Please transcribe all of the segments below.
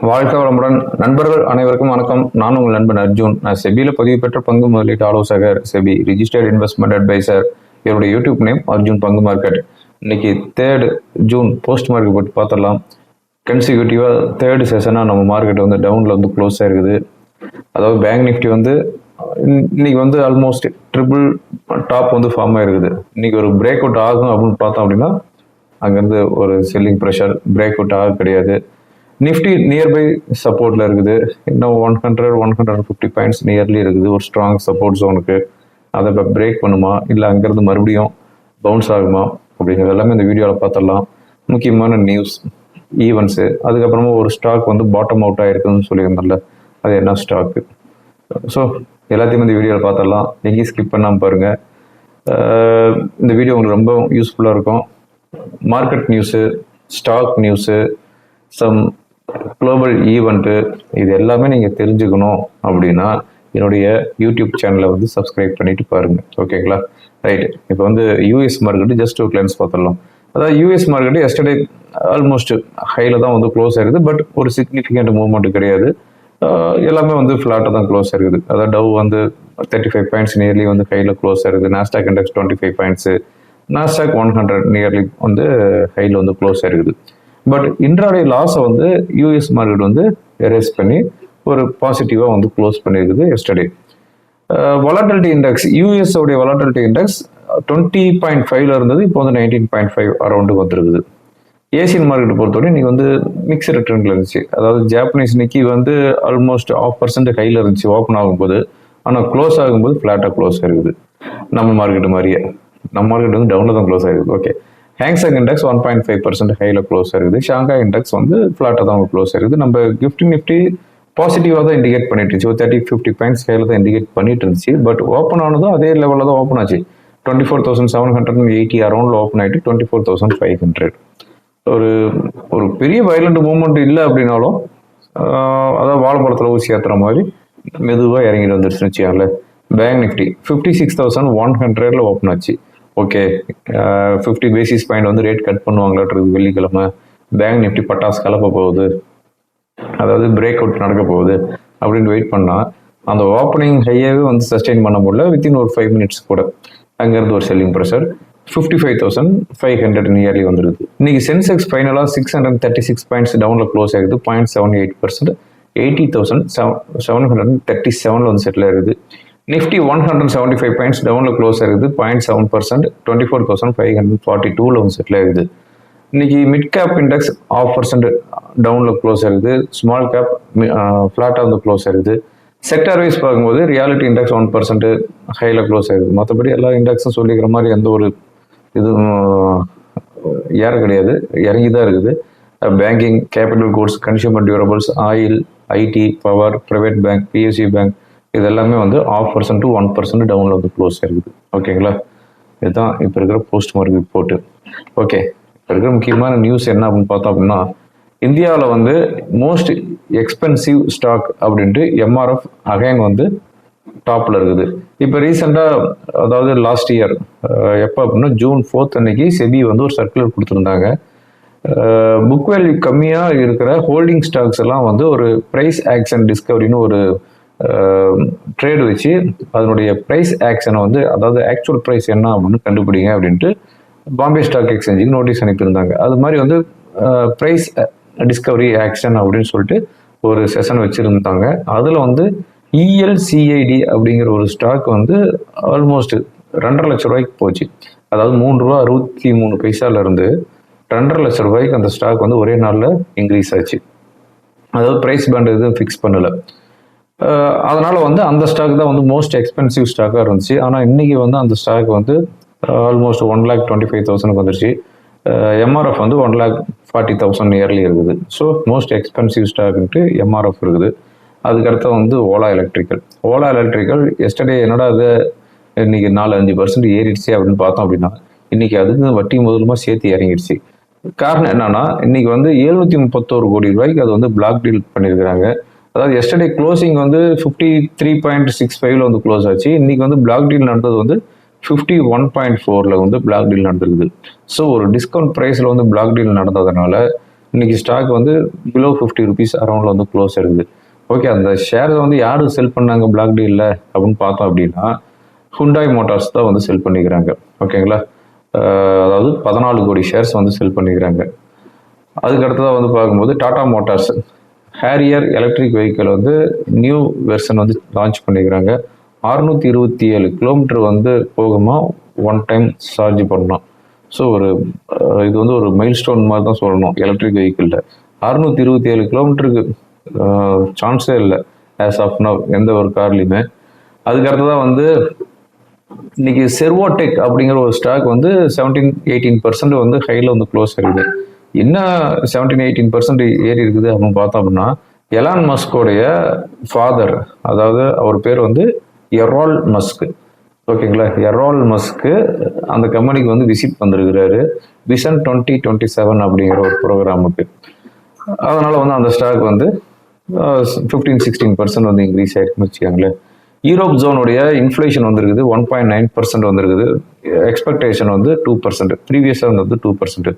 வாழ்க்கை வளமுடன். நண்பர்கள் அனைவருக்கும் வணக்கம். நான் உங்கள் நண்பன் அர்ஜுன். நான் செபியில் பதிவு பெற்ற பங்கு முதலீட்டு ஆலோசகர் செபி ரிஜிஸ்டர்ட் இன்வெஸ்ட்மெண்ட் அட்வைசர் என்னுடைய யூடியூப் நேம் அர்ஜுன் பங்கு மார்க்கெட் இன்னைக்கு தேர்ட் ஜூன் போஸ்ட் மார்க்கெட் பற்றி பார்த்துடலாம். கன்சிக்யூட்டிவாக தேர்டு செஷனாக நம்ம மார்க்கெட் வந்து டவுனில் வந்து க்ளோஸ் ஆயிருக்குது. அதாவது பேங்க் நிஃப்டி வந்து இன்- இன்னைக்கு வந்து ஆல்மோஸ்ட் ட்ரிபிள் டாப் வந்து ஃபார்ம் ஆயிருக்குது. இன்னைக்கு ஒரு பிரேக் அவுட் ஆகும் அப்படின்னு பார்த்தோம் அப்படின்னா அங்கேருந்து ஒரு செல்லிங் ப்ரெஷர் பிரேக் அவுட் ஆக கிடையாது. நிஃப்டி நியர்பை சப்போர்ட்ல இருக்குது. இன்னும் one hundred one hundred fifty points nearly இருக்குது. ஒரு ஸ்ட்ராங் சப்போர்ட் ஜோனுக்கு அதை இப்போ பிரேக் பண்ணுமா? இல்லை அங்கேருந்து மறுபடியும் பவுன்ஸ் ஆகுமா? அப்படிங்கிறது எல்லாமே இந்த வீடியோவில் பார்த்துடலாம். முக்கியமான நியூஸ் ஈவெண்ட்ஸு அதுக்கப்புறமா ஒரு ஸ்டாக் வந்து பாட்டம் அவுட் ஆகிருக்குன்னு சொல்லியிருந்தோம்ல அது என்ன ஸ்டாக்கு ஸோ எல்லாத்தையும் இந்த வீடியோவில் பார்த்துடலாம். எங்கேயும் ஸ்கிப் பண்ணாமல் பாருங்கள் இந்த வீடியோ உங்களுக்கு ரொம்ப யூஸ்ஃபுல்லாக இருக்கும். Market news stock news some global event இது எல்லாமே நீங்கள் தெரிஞ்சுக்கணும் அப்படின்னா என்னுடைய யூடியூப் சேனலை வந்து சப்ஸ்கிரைப் பண்ணிட்டு பாருங்கள் ஓகேங்களா ரைட் இப்போ வந்து யூஎஸ் மார்க்கெட்டு ஜஸ்ட் ஒரு கிளைன்ஸ் பார்த்துடலாம். அதாவது யூஎஸ் மார்க்கெட்டு எஸ்டர்டே ஆல்மோஸ்ட் ஹையில் தான் வந்து க்ளோஸ் ஆயிருக்குது பட் ஒரு சிக்னிஃபிகண்ட் மூவ்மெண்ட் கிடையாது. எல்லாமே வந்து ஃப்ளாட்டாக தான் க்ளோஸ் ஆயிருக்குது அதாவது டவ் வந்து தேர்ட்டி ஃபைவ் பாயிண்ட்ஸ் நியர்லி வந்து கையில் க்ளோஸ் ஆயிருக்குது Nasdaq index twenty five points Nasdaq one hundred nearly வந்து ஹையில் வந்து க்ளோஸ் ஆயிருக்குது பட் இன்றாடைய லாஸை வந்து யூஎஸ் மார்க்கெட் வந்து எரேஸ் பண்ணி ஒரு பாசிட்டிவாக வந்து க்ளோஸ் பண்ணியிருக்குது எஸ்டர்டே வொலாட்டிலிட்டி இண்டெக்ஸ் யூஎஸ் உடைய வொலாட்டிலிட்டி இண்டெக்ஸ் டுவெண்ட்டி பாயிண்ட் ஃபைவ்ல இருந்தது இப்போ வந்து நைன்டீன் பாயிண்ட் ஃபைவ் அரௌண்டு வந்துருக்குது. ஏசியன் மார்க்கெட் பொறுத்தவரை இன்னைக்கு வந்து மிக்சர் ரிட்டர்னில் இருந்துச்சு. அதாவது ஜாப்பனீஸ் நிக்கி வந்து ஆல்மோஸ்ட் ஆஃப் பர்சன்ட் கையில் இருந்துச்சு ஓப்பன் ஆகும்போது. ஆனால் க்ளோஸ் ஆகும்போது ஃப்ளாட்டாக க்ளோஸ் ஆகிருக்குது நம்ம மார்க்கெட் மாதிரியே. நம்ம மார்க்கெட் வந்து டவுனில் தான் க்ளோஸ் ஆகிருக்கு okay Hang Seng index one point five percent ஹையில் க்ளோஸ் ஆயிருக்குது ஷாங்காய் இண்டெக்ஸ் வந்து ஃப்ளாட்டாக தான் க்ளோஸ் ஆயிருக்குது நம்ம கிஃப்டி நிஃப்டி பாசிட்டிவாக தான் இண்டிகேட் பண்ணிட்டு இருந்துச்சு. ஒரு தேர்ட்டி ஃபிஃப்டி பாயிண்ட்ஸ் கையில் தான் இண்டிகேட் பண்ணிட்டு இருந்துச்சு. பட் ஓப்பன் ஆனதும் அதே லெவலில் தான் ஓப்பன் ஆச்சு. Twenty four thousand seven hundred eighty அரௌண்டில் open ஆகிட்டு twenty four thousand five hundred ஒரு ஒரு பெரிய வயலண்ட் மூவ்மெண்ட் இல்லை அப்படின்னாலும் அதாவது வாழைப்பழத்தில் ஊசி ஏற்றுற மாதிரி மெதுவாக இறங்கிட்டு வந்துருச்சுன்னு அதில் bank Nifty fifty six thousand one ஹண்ட்ரட்ல ஓப்பன் ஆச்சு. ஓகே ஃபிஃப்டி பேசிஸ் பாயிண்ட் வந்து ரேட் கட் பண்ணுவாங்களாட்டுருக்கு வெள்ளிக்கிழமை. பேங்க் நிஃப்டி பட்டாசு கலப்ப போகுது. அதாவது பிரேக் அவுட் நடக்க போகுது. அப்படின்னு வெயிட் பண்ணால் அந்த ஓப்பனிங் ஹையாகவே வந்து சஸ்டெயின் பண்ண முடியல. வித்தின் ஒரு ஃபைவ் மினிட்ஸ் கூட. அங்கேருந்து ஒரு selling pressure fifty five thousand five hundred nearly வந்துருது. இன்னைக்கு சென்செக்ஸ் ஃபைனலாக six hundred thirty six points டவுனில் க்ளோஸ் ஆகுது. Point seven eight percent eighty thousand seven seven hundred thirty செவனில் வந்து செட்டில் ஆகுது Nifty one hundred seventy five points டவுனில் close ஆகுது. Point seven percent twenty four thousand five hundred forty டூவில் வந்து settle ஆகுது. இன்றைக்கி mid cap index half percent டவுனில் க்ளோஸ் ஆகுது. ஸ்மால் கேப் ஃப்ளாட்டாக வந்து க்ளோஸ் ஆகுது. செக்டர் வைஸ் பார்க்கும்போது ரியாலிட்டி இண்டெக்ஸ் ஒன் பர்சன்ட் ஹையில் க்ளோஸ் ஆகுது. மற்றபடி எல்லா இண்டெக்ஸும் சொல்லிக்கிற மாதிரி எந்த ஒரு இதுவும் ஏற கிடையாது. இறங்கி தான் இருக்குது banking capital goods consumer durables oil IT power private bank PSC bank இது எல்லாமே வந்து half percent to one percent டவுனில் வந்து க்ளோஸ் ஆகிருக்குது ஓகேங்களா இதுதான் இப்போ இருக்கிற போஸ்ட் மார்க் ரிப்போர்ட்டு ஓகே இப்போ இருக்கிற முக்கியமான நியூஸ் என்ன அப்படின்னு பார்த்தோம் அப்படின்னா இந்தியாவில் வந்து மோஸ்ட் எக்ஸ்பென்சிவ் ஸ்டாக் அப்படின்ட்டு எம்ஆர்எஃப் அகைன் வந்து டாப்பில் இருக்குது. இப்போ ரீசெண்டாக அதாவது லாஸ்ட் இயர் எப்போ அப்படின்னா ஜூன் ஃபோர்த் அன்னைக்கு செபி வந்து ஒரு சர்க்குலர் கொடுத்துருந்தாங்க. புக் வேல்யூ கம்மியாக இருக்கிற ஹோல்டிங் ஸ்டாக்ஸ் எல்லாம் வந்து ஒரு ப்ரைஸ் ஆக்ஷன் டிஸ்கவரின்னு ஒரு ட்ரேடு வச்சு அதனுடைய ப்ரைஸ் ஆக்ஷனை வந்து அதாவது ஆக்சுவல் ப்ரைஸ் என்ன அப்படின்னு கண்டுபிடிங்க அப்படின்ட்டு பாம்பே ஸ்டாக் எக்ஸ்சேஞ்சுக்கு நோட்டீஸ் அனுப்பியிருந்தாங்க. அது மாதிரி வந்து ப்ரைஸ் டிஸ்கவரி ஆக்ஷன் அப்படின்னு சொல்லிட்டு ஒரு செஷன் வச்சுருந்தாங்க. அதில் வந்து இஎல்சிஐடி அப்படிங்கிற ஒரு ஸ்டாக் வந்து ஆல்மோஸ்ட் ரெண்டரை லட்ச ரூபாய்க்கு போச்சு. அதாவது மூணு ரூபா அறுபத்தி மூணு பைசாலேருந்து ரெண்டரை லட்ச ரூபாய்க்கு அந்த ஸ்டாக் வந்து ஒரே நாளில் இன்க்ரீஸ் ஆச்சு. அதாவது ப்ரைஸ் பேண்ட் எதுவும் ஃபிக்ஸ் பண்ணலை. அதனால் வந்து அந்த ஸ்டாக் தான் வந்து மோஸ்ட் எக்ஸ்பென்சிவ் ஸ்டாக்காக இருந்துச்சு. ஆனால் இன்றைக்கி வந்து அந்த ஸ்டாக் வந்து almost one lakh twenty five தௌசண்ட்க்கு வந்துருச்சு. எம்ஆர்எஃப் வந்து one lakh forty thousand nearly இருக்குது. ஸோ மோஸ்ட் எக்ஸ்பென்சிவ் ஸ்டாக்ன்ட்டு எம்ஆர்எஃப் இருக்குது. அதுக்கடுத்து வந்து Ola electrical Ola electrical yesterday என்னடா அது இன்னைக்கு நாலு அஞ்சு பர்சன்ட் ஏறிடுச்சு அப்படின்னு பார்த்தோம் அப்படின்னா இன்றைக்கி அதுக்கு வட்டி முதலுமா சேர்த்து இறங்கிடுச்சு. காரணம் என்னன்னா இன்னைக்கு வந்து எழுநூத்தி முப்பத்தோரு கோடி ரூபாய்க்கு அது வந்து பிளாக் டீல் பண்ணியிருக்கிறாங்க. அதாவது எஸ்டர்டே க்ளோசிங் வந்து ஃபிஃப்டி த்ரீ பாயிண்ட் சிக்ஸ் ஃபைவ்ல வந்து க்ளோஸ் ஆச்சு. இன்னைக்கு வந்து பிளாக் டீல் நடந்தது வந்து ஃபிஃப்டி ஒன் பாயிண்ட் ஃபோரில் வந்து பிளாக் டீல் நடந்திருக்குது. ஸோ ஒரு டிஸ்கவுண்ட் ப்ரைஸில் வந்து பிளாக் டீல் நடந்ததுனால இன்னைக்கு ஸ்டாக் வந்து பிலோ ஃபிஃப்டி ருபீஸ் அரௌண்டில் வந்து க்ளோஸ் இருக்குது ஓகே அந்த ஷேர்ஸை வந்து யார் செல் பண்ணாங்க பிளாக் டீலில் அப்படின்னு பார்த்தோம் அப்படின்னா ஹுண்டாய் மோட்டார்ஸ் தான் வந்து செல் பண்ணிக்கிறாங்க. ஓகேங்களா அதாவது பதினாலு கோடி ஷேர்ஸ் வந்து செல் பண்ணிக்கிறாங்க. அதுக்கு அடுத்ததாக வந்து பார்க்கும்போது Tata Motors Harrier electric vehicle வந்து நியூ வெர்ஷன் வந்து லான்ச் பண்ணிக்கிறாங்க அறுநூற்றி இருபத்தி ஏழு கிலோமீட்டர் வந்து போகுமா ஒன் டைம் சார்ஜ் பண்ணலாம். ஸோ ஒரு இது வந்து ஒரு மைல் ஸ்டோன் மாதிரி தான் சொல்லணும் எலக்ட்ரிக் வெஹிக்கிளில் அறுநூற்றி இருபத்தி ஏழு கிலோமீட்டருக்கு சான்ஸே இல்லை. ஆஸ் ஆஃப் நவ் எந்த ஒரு கார்லையுமே. அதுக்கடுத்து தான் வந்து இன்னைக்கு செர்வோடெக் அப்படிங்கிற ஒரு ஸ்டாக் வந்து செவன்டீன் எயிட்டீன் பர்சன்ட் வந்து ஹையில் வந்து க்ளோஸ் ஆகிடுது என்ன செவன்டீன் எயிட்டீன் பர்சன்ட் ஏறி இருக்குது அப்படின்னு பார்த்தோம் அப்படின்னா எலான் மஸ்கோடைய ஃபாதர் அதாவது அவர் பேர் வந்து எரால் மஸ்க் ஓகேங்களா? எரால் மஸ்க்கு அந்த கம்பெனிக்கு வந்து விசிட் வந்திருக்கிறாரு. விசன் டுவெண்ட்டி டுவெண்ட்டி செவன் அப்படிங்கிற ஒரு ப்ரோக்ராமுக்கு அதனால் வந்து அந்த ஸ்டாக் வந்து ஃபிஃப்டீன் சிக்ஸ்டீன் பர்சன்ட் வந்து இன்க்ரீஸ் ஆயிருக்குன்னு வச்சுக்கோங்களேன். யூரோப் ஜோனுடைய இன்ஃப்ளேஷன் வந்திருக்குது. ஒன் பாயிண்ட் நைன் பர்சன்ட் வந்திருக்குது. எக்ஸ்பெக்டேஷன் வந்து டூ பர்சன்ட் ப்ரீவியஸாக வந்து two percent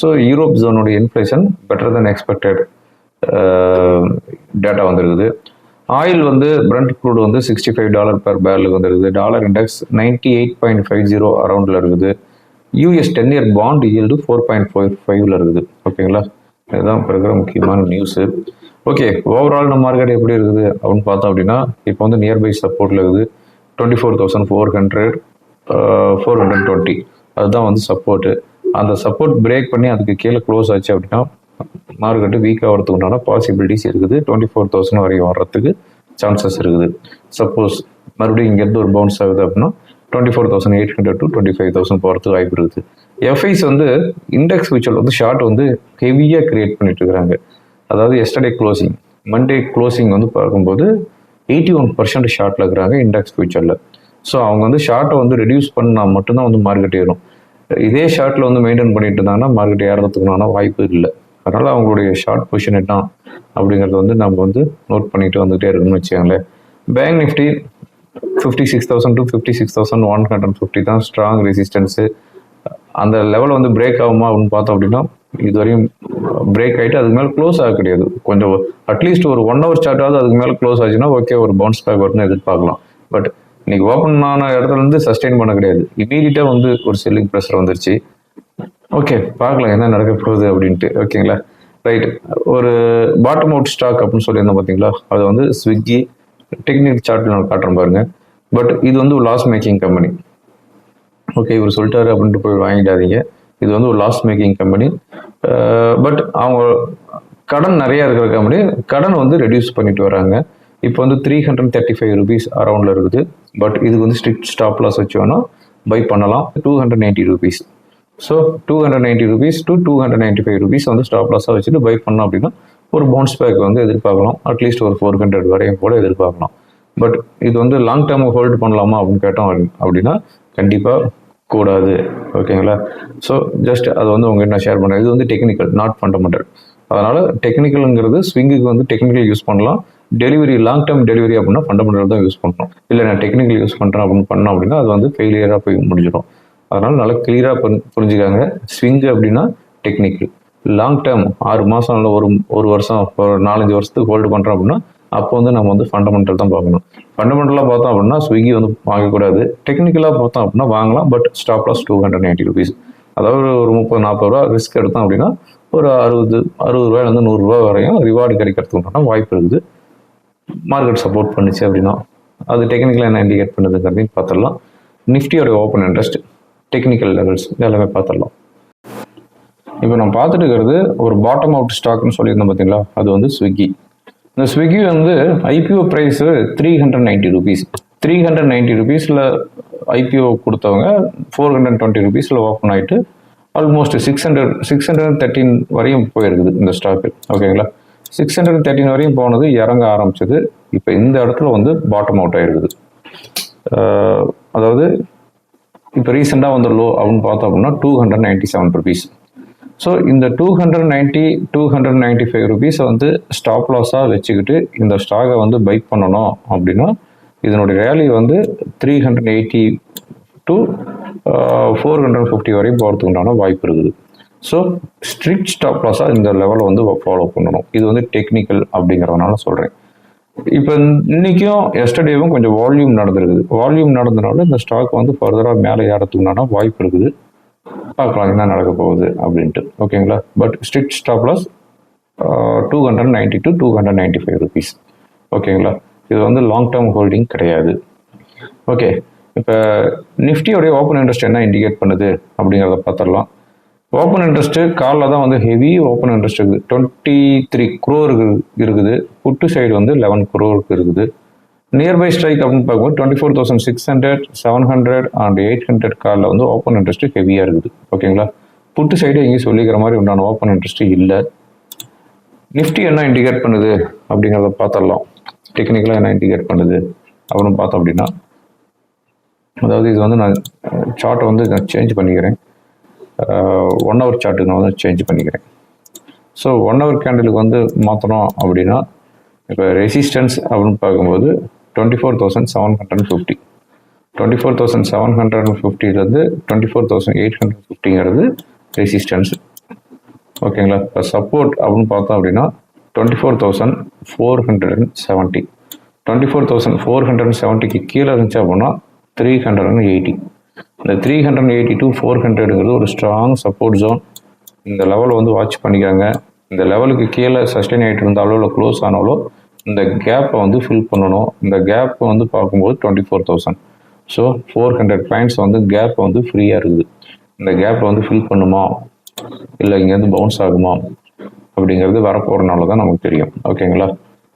so Europe ஜோனோட inflation better than expected data வந்திருக்குது. ஆயில் வந்து பிரண்ட் க்ரூட் வந்து சிக்ஸ்டி ஃபைவ் டாலர் பெர் பேரலுக்கு வந்துருக்குது. Dollar index ninety eight point five zero அரௌண்டில் இருக்குது. US ten year bond yield four point five ஃபைவ்ல இருக்குது. ஓகேங்களா? இதுதான் இப்போ இருக்கிற முக்கியமான நியூஸு ஓகே ஓவரால் நம்ம மார்க்கெட் எப்படி இருக்குது அப்படின்னு பார்த்தோம் அப்படின்னா இப்போ வந்து நியர்பை சப்போர்ட்டில் இருக்குது. Twenty four thousand four hundred four hundred twenty அதுதான் வந்து சப்போர்ட்டு அந்த சப்போர்ட் பிரேக் பண்ணி அதுக்கு கீழே க்ளோஸ் ஆச்சு அப்படின்னா மார்க்கெட்டு வீக் ஆகிறதுக்கு உண்டான பாசிபிலிட்டிஸ் இருக்குது. டுவெண்ட்டி ஃபோர் தௌசண்ட் வரைக்கும் வர்றதுக்கு சான்சஸ் இருக்குது. சப்போஸ் மறுபடியும் இங்கேருந்து ஒரு பவுன்ஸ் ஆகுது அப்படின்னா twenty four thousand eight hundred to twenty five thousand போகிறதுக்கு வாய்ப்பு இருக்குது. எஃப்ஐஸ் வந்து இண்டெக்ஸ் ஃபியூச்சர் வந்து ஷார்ட் வந்து ஹெவியாக கிரியேட் பண்ணிட்டு இருக்கிறாங்க அதாவது எஸ்டர்டே க்ளோசிங் மண்டே க்ளோசிங் வந்து பார்க்கும்போது எயிட்டி ஒன் பர்சன்ட் ஷார்ட்டில் இருக்கிறாங்க இண்டெக்ஸ் ஃபியூச்சரில் ஸோ அவங்க வந்து ஷார்ட்டை வந்து ரெடியூஸ் பண்ணால் மட்டும்தான் வந்து மார்க்கெட் ஏறும். இதே ஷார்ட்டில் வந்து மெயின்டைன் பண்ணிட்டு இருந்தாங்கன்னா மார்க்கெட் ஏறதுக்குனான வாய்ப்பு இல்லை. அதனால் அவங்களுடைய ஷார்ட் பொசிஷன் என்ன அப்படிங்கிறத வந்து நம்ம வந்து நோட் பண்ணிட்டு வந்துகிட்டே இருக்கணும்னு வச்சுக்கோங்களேன். Bank Nifty fifty six thousand to fifty six thousand one hundred fifty தான் ஸ்ட்ராங் ரெசிஸ்டன்ஸு அந்த லெவல் வந்து பிரேக் ஆகுமா அப்படின்னு பார்த்தோம் அப்படின்னா இதுவரையும் பிரேக் ஆகிட்டு அதுக்கு மேலே க்ளோஸ் ஆக கிடையாது. கொஞ்சம் அட்லீஸ்ட் ஒரு ஒன் ஹவர் சார்ட்டாவது அதுக்கு மேலே க்ளோஸ் ஆச்சுன்னா ஓகே ஒரு பவுன்ஸ் பேக் வரும்னு எதிர்பார்க்கலாம். பட் இன்னைக்கு ஓப்பன் ஆன இடத்துல இருந்து சஸ்டெயின் பண்ண கிடையாது. இமீடியட்டா வந்து ஒரு செல்லிங் ப்ரெஷர் வந்துருச்சு. ஓகே பார்க்கலாம் என்ன நடக்க போகுது அப்படின்ட்டு. ஓகேங்களா ரைட் ஒரு பாட்டம் அவுட் ஸ்டாக் அப்படின்னு சொல்லியிருந்தோம் பார்த்தீங்களா? அது வந்து ஸ்விக்கி டெக்னிக் சார்ட்டில் நான் காட்டுறேன் பாருங்க. பட் இது வந்து ஒரு லாஸ் மேக்கிங் கம்பெனி ஓகே இவர் சொல்லிட்டாரு அப்படின்ட்டு போய் வாங்கிடாதீங்க. இது வந்து ஒரு லாஸ் மேக்கிங் கம்பெனி பட் அவங்க கடன் நிறையா இருக்கிற கம்பெனி கடன் வந்து ரெடியூஸ் பண்ணிட்டு வராங்க. இப்போ வந்து three hundred thirty five rupees அரௌண்டில் இருக்குது. பட் இதுக்கு வந்து ஸ்ட்ரிக்ட் ஸ்டாப் லாஸ் வச்சு பை பண்ணலாம். Two hundred ninety rupees so two hundred ninety rupees to two hundred ninety five rupees வந்து ஸ்டாப் லாஸாக வச்சுட்டு பை பண்ணோம் அப்படின்னா ஒரு பவுன்ஸ் பேக் வந்து எதிர்பார்க்கலாம். அட்லீஸ்ட் ஒரு ஃபோர் ஹண்ட்ரட் வரையும் கூட எதிர்பார்க்கலாம். பட் இது வந்து லாங் டேர்ம் ஹோல்டு பண்ணலாமா அப்படின்னு கேட்டோம் அப்படின்னா கண்டிப்பாக கூடாது. ஓகேங்களா? ஸோ ஜஸ்ட் அது வந்து உங்ககிட்ட நான் ஷேர் பண்ணுறேன் இது வந்து டெக்னிக்கல் நாட் ஃபண்டமெண்டல் அதனால் டெக்னிக்கலுங்கிறது ஸ்விங்குக்கு வந்து டெக்னிக்கல் யூஸ் பண்ணலாம். டெலிவரி லாங் டேர்ம் டெலிவரி அப்படின்னா ஃபண்டமெண்டல் தான் யூஸ் பண்ணுறோம் இல்லை நான் டெக்னிக்கல் யூஸ் பண்ணுறேன் அப்படின்னு பண்ணோம் அப்படின்னா அது வந்து ஃபெயிலியராக போய் முடிஞ்சிடும் அதனால் நல்லா கிளியராக புரிஞ்சுக்காங்க. ஸ்விங் அப்படின்னா டெக்னிக்கல் லாங் டேர்ம் ஆறு மாதம் இல்லை ஒரு ஒரு வருஷம் ஒரு நாலஞ்சு வருஷத்துக்கு ஹோல்டு பண்ணுறோம் அப்படின்னா அப்போ வந்து நம்ம வந்து ஃபண்டமெண்டல் தான் பார்க்கணும். ஃபண்டமெண்டலாக பார்த்தோம் அப்படின்னா ஸ்விக்கி வந்து வாங்கக்கூடாது. டெக்னிக்கலாக பார்த்தோம் அப்படின்னா வாங்கலாம். But stop loss two hundred ninety rupees அதாவது ஒரு முப்பது நாற்பது ரூபா ரிஸ்க் எடுத்தோம் அப்படின்னா ஒரு அறுபது அறுபது ரூபாயிலேருந்து நூறுரூவா வரையும் ரிவார்டு கிடைக்கிறதுக்கு வாய்ப்பு இருக்குது. மார்க்கெட் சப்போர்ட் பண்ணுச்சு அப்படின்னா அது டெக்னிக்கலாக என்ன இண்டிகேட் பண்ணுதுங்கிறதையும் பார்த்துடலாம். நிஃப்டியோட ஓப்பன் இன்ட்ரெஸ்ட் டெக்னிக்கல் லெவல்ஸ் எல்லாமே பார்த்துடலாம். இப்போ நான் பார்த்துட்டு இருக்கிறது ஒரு பாட்டம் அவுட் ஸ்டாக்னு சொல்லியிருந்தோம் பார்த்தீங்களா? அது வந்து ஸ்விக்கி இந்த ஸ்விக்கி வந்து IPO price three hundred ninety rupees three hundred ninety ருபீஸில் ஐபிஓ கொடுத்தவங்க ஃபோர் ஹண்ட்ரட் டுவெண்ட்டி ருபீஸில் ஓப்பன் ஆகிட்டு almost six hundred six hundred thirteen வரையும் போயிருக்குது இந்த ஸ்டாக்கு ஓகேங்களா சிக்ஸ் ஹண்ட்ரட் தேர்ட்டின் வரையும் போனது இறங்க ஆரம்பிச்சது. இப்போ இந்த இடத்துல வந்து பாட்டம் அவுட் ஆயிருக்குது. அதாவது இப்போ ரீசெண்டாக வந்த லோ அப்படின்னு பார்த்தோம் அப்படின்னா two hundred ninety seven rupees so இந்த two hundred ninety two hundred ninety five ருபீஸை வந்து ஸ்டாப் லாஸாக வச்சுக்கிட்டு இந்த ஸ்டாகை வந்து பைக் பண்ணணும் அப்படின்னா இதனுடைய ரேலி வந்து three hundred eighty to four hundred fifty வரையும் போகிறதுக்குண்டான வாய்ப்பு இருக்குது. ஸோ ஸ்ட்ரிக்ட் ஸ்டாப் லாஸாக இந்த லெவலை வந்து ஃபாலோ பண்ணணும். இது வந்து டெக்னிக்கல் அப்படிங்கிறதுனால சொல்கிறேன் இப்போ இன்னைக்கும் எஸ்டர்டேவும் கொஞ்சம் வால்யூம் நடந்திருக்குது. வால்யூம் நடந்தனால இந்த ஸ்டாக் வந்து ஃபர்தராக மேலே ஏறத்துக்குனா வாய்ப்பு இருக்குது. பார்க்கலாம் என்ன நடக்க போகுது அப்படின்ட்டு. ஓகேங்களா but strict stop loss two hundred ninety to two hundred ninety five rupees ஓகேங்களா இது வந்து லாங் டேர்ம் ஹோல்டிங் கிடையாது. ஓகே இப்போ நிஃப்டியோடைய ஓப்பன் இன்ட்ரெஸ்ட் என்ன இண்டிகேட் பண்ணுது அப்படிங்கிறத பார்த்துடலாம். ஓப்பன் இன்ட்ரெஸ்ட்டு காலில் தான் வந்து ஹெவி ஓப்பன் இன்ட்ரெஸ்ட் இருக்குது. டுவெண்ட்டி த்ரீ குரோருக்கு இருக்குது. புட்டு சைடு வந்து லெவன் குரோருக்கு இருக்குது. நியர்பை ஸ்ட்ரைக் அப்படின்னு பார்க்கும்போது twenty four thousand six hundred seven hundred and eight hundred காலில் வந்து ஓப்பன் இன்ட்ரெஸ்ட்டு ஹெவியாக இருக்குது. ஓகேங்களா புட்டு சைடு எங்கேயும் சொல்லிக்கிற மாதிரி உண்டான ஓப்பன் இன்ட்ரெஸ்ட்டு இல்லை. நிஃப்டி என்ன இண்டிகேட் பண்ணுது அப்படிங்கிறத பார்த்துடலாம். டெக்னிக்கலாக என்ன இண்டிகேட் பண்ணுது அப்படின்னு பார்த்தோம் அப்படின்னா அதாவது இது வந்து நான் சார்ட்டை வந்து நான் சேஞ்ச் பண்ணிக்கிறேன். ஒன் ஹவர் சார்ட்டுக்கு நான் வந்து சேஞ்ச் பண்ணிக்கிறேன். ஸோ ஒன் ஹவர் கேண்டலுக்கு வந்து மாற்றணும் அப்படின்னா இப்போ ரெசிஸ்டன்ஸ் அப்படின்னு பார்க்கும்போது twenty four thousand seven hundred fifty twenty four thousand seven hundred and ஃபிஃப்டிலேருந்து twenty four thousand eight hundred ஃபிஃப்டிங்கிறது resistance ஓகேங்களா இப்போ சப்போர்ட் அப்படின்னு பார்த்தோம் அப்படின்னா twenty four thousand four hundred and seventy twenty four thousand four hundred and செவன்ட்டிக்கு கீழே இருந்துச்சு அப்படின்னா three hundred and eighty இந்த three hundred eighty two four ஹண்ட்ரடுங்கிறது ஒரு ஸ்ட்ராங் சப்போர்ட் ஜோன் இந்த லெவலை வந்து வாட்ச் பண்ணிக்காங்க. இந்த லெவலுக்கு கீழே சஸ்டெயின் ஆகிட்டு இருந்தாலோ இல்லை க்ளோஸ் ஆனாலோ இந்த கேப்பை வந்து ஃபில் பண்ணணும். இந்த கேப்பை வந்து பார்க்கும்போது twenty four thousand so four hundred points வந்து கேப் வந்து ஃப்ரீயாக இருக்குது. இந்த கேப்பை வந்து ஃபில் பண்ணுமா? இல்லை இங்கேருந்து பவுன்ஸ் ஆகுமா? அப்படிங்கிறது வரப்போகிறனால தான் நமக்கு தெரியும். ஓகேங்களா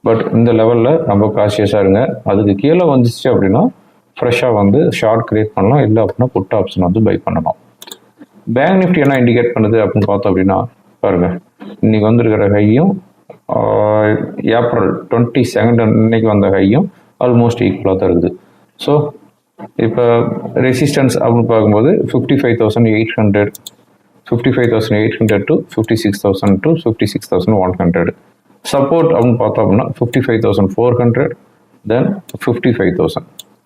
பட் இந்த லெவலில் ரொம்ப காஷியஸாக இருங்க. அதுக்கு கீழே வந்துச்சு அப்படின்னா ஃப்ரெஷ்ஷாக வந்து ஷார்ட் கிரியேட் பண்ணலாம் இல்லை அப்படின்னா புட் ஆப்ஷன் வந்து பை பண்ணலாம் பேங்க் நிஃப்டி என்ன இண்டிகேட் பண்ணுது அப்படின்னு பார்த்தோம் அப்படின்னா பாருங்க. இன்னைக்கு வந்திருக்கிற ஹையும் ஏப்ரல் டுவெண்ட்டி செகண்ட் இன்னைக்கு வந்த ஹையும் ஆல்மோஸ்ட் ஈக்குவலாக தான் இருக்குது. ஸோ இப்போ ரெசிஸ்டன்ஸ் அப்படின்னு பார்க்கும்போது fifty five thousand eight hundred fifty five thousand eight hundred to fifty six thousand to fifty six thousand one hundred support அப்படின்னு பார்த்தோம் அப்படின்னா fifty five thousand four hundred then fifty five thousand